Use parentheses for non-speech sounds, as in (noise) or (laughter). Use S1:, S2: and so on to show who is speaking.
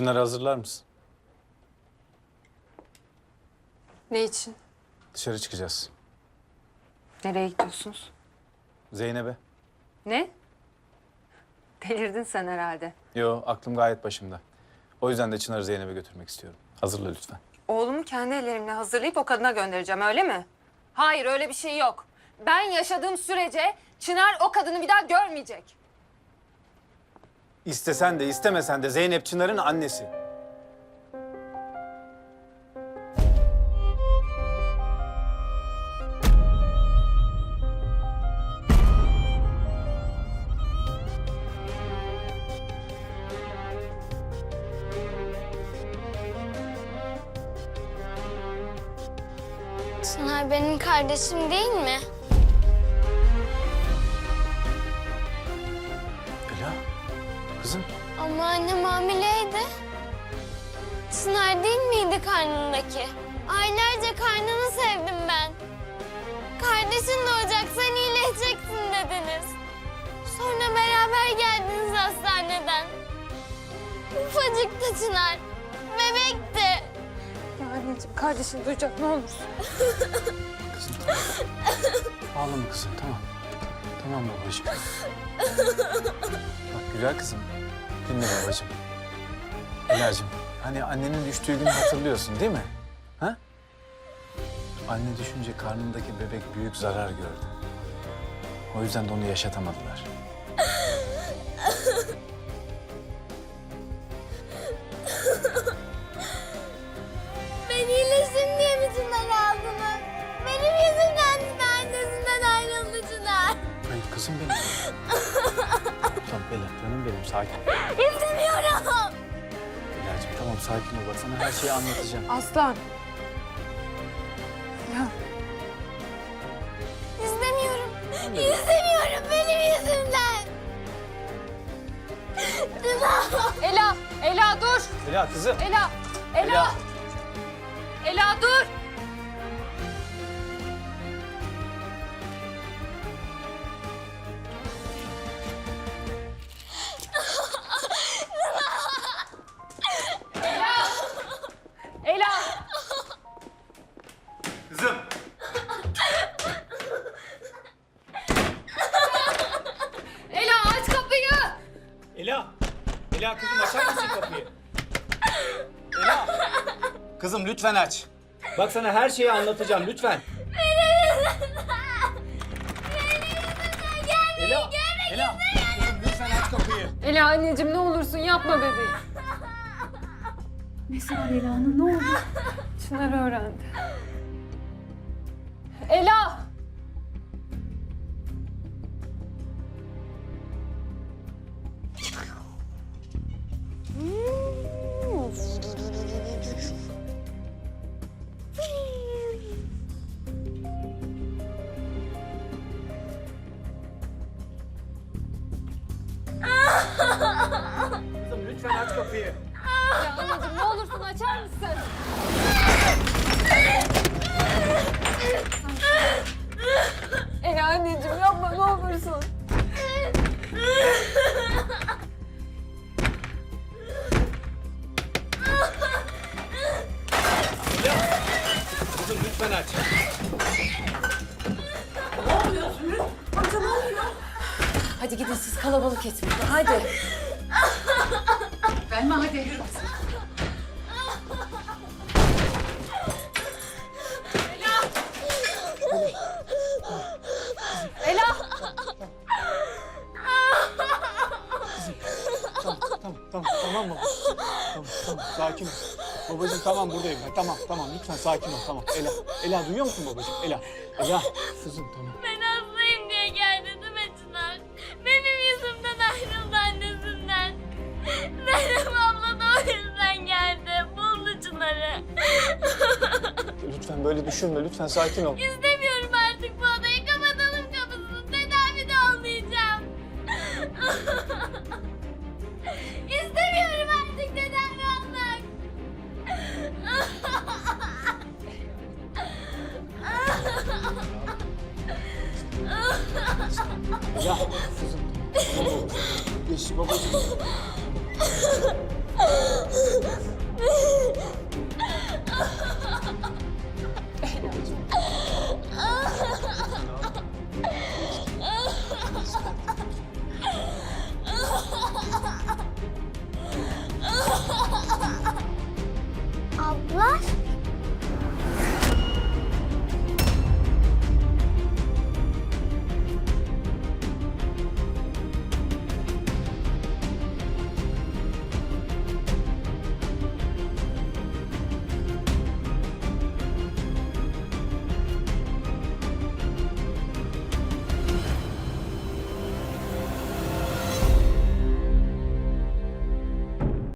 S1: Çınar'ı hazırlar mısın?
S2: Ne için?
S1: Dışarı çıkacağız.
S2: Nereye gidiyorsunuz?
S1: Zeynep'e.
S2: Ne? Delirdin sen herhalde.
S1: Yo aklım gayet başımda. O yüzden de Çınar'ı Zeynep'e götürmek istiyorum. Hazırla lütfen.
S2: Oğlumu kendi ellerimle hazırlayıp o kadına göndereceğim öyle mi? Hayır öyle bir şey yok. Ben yaşadığım sürece Çınar o kadını bir daha görmeyecek.
S1: İstesen de istemesen de Zeynep Çınar'ın annesi.
S3: Çınar benim kardeşim değil mi?
S1: Kızım.
S3: Ama annem hamileydi. Çınar değil miydi karnındaki? Aylarca karnını sevdim ben. Kardeşin doğacak, sen iyileşeceksin dediniz. Sonra beraber geldiniz hastaneden. Ufacıktı Çınar. Bebekti.
S2: Ya anneciğim kardeşin duyacak ne olursun.
S1: Kızım tamam. Ağlama kızım tamam. Tamam babacığım. Bak güzel kızım. Dinle babacığım. Ela'cığım hani annenin düştüğü günü hatırlıyorsun değil mi? Ha? Anne düşünce karnındaki bebek büyük zarar gördü. O yüzden de onu yaşatamadılar.
S3: Benim
S1: sakin.
S3: İstemiyorum.
S1: Ela'cığım tamam sakin ol bak sana her şeyi anlatacağım.
S2: Aslan. Ya
S3: İstemiyorum. İstemiyorum benim yüzümden. Çınar.
S2: Ela, Ela dur.
S1: Ela kızım.
S2: Ela, Ela.
S1: Ela.
S2: Ela dur. Ela
S1: kızım
S4: açar mısın kapıyı? Ela! Kızım lütfen aç. Bak sana her şeyi anlatacağım lütfen. Ela! Ela! Kızım lütfen aç kapıyı.
S2: Ela anneciğim ne olursun yapma bebeğim. (laughs) Nesi var Ela'nın ne oldu? Çınar öğrendi.
S4: Lütfen aç kapıyı.
S2: Ya anneciğim ne olursun açar mısın? Ela anneciğim yapma ne olursun.
S4: Kızım lütfen aç.
S5: Hadi gidin siz kalabalık etmeyin. Hadi. Belma hadi yürü kızım.
S2: Ela!
S4: Tamam tamam tamam tamam mı? Tamam tamam sakin ol. Babacığım tamam buradayım ben. Tamam tamam lütfen sakin ol tamam. Ela Ela duyuyor musun babacığım? Ela Ela kızım tamam. hayatım. Böyle düşünme. Lütfen sakin ol.
S3: İstemiyorum artık bu odayı. Kapatalım kapısını. Tedavi de olmayacağım. (laughs) İstemiyorum artık tedavi olmak.
S4: Ya kızım. Tamam. Babacığım. (laughs)